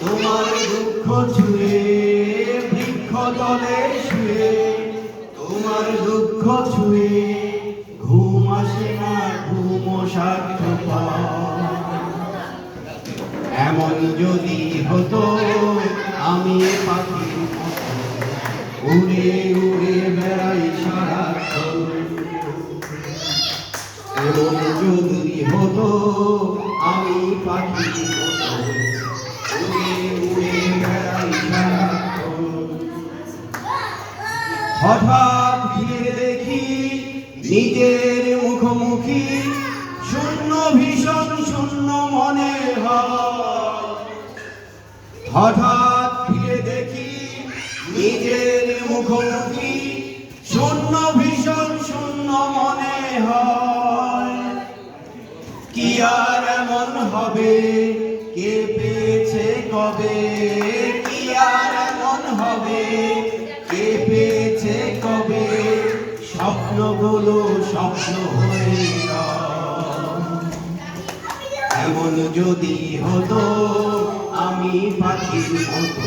তোমার দুঃখ ছুঁয়ে বৃক্ষ তলে ঘুম এমন যদি হতো আমি পাখি উড়ে উড়ে বেড়াই সারাক্ষণ এমন যদি হতো আমি পাখি হঠাৎ ফিরে দেখি নিজের মুখোমুখি শূন্য ভীষণ, শূন্য মনে হয়। হঠাৎ নিজের মুখোমুখি শূন্য ভীষণ, শূন্য মনে হয়। কি আর এমন হবে? কে পেয়েছে কবে? কি আর এমন হবে? কে পেয়েছে কবে? স্বপ্নগুলো স্বপ্ন হয়ে। এমন যদি হতো, আমি পাখির মতো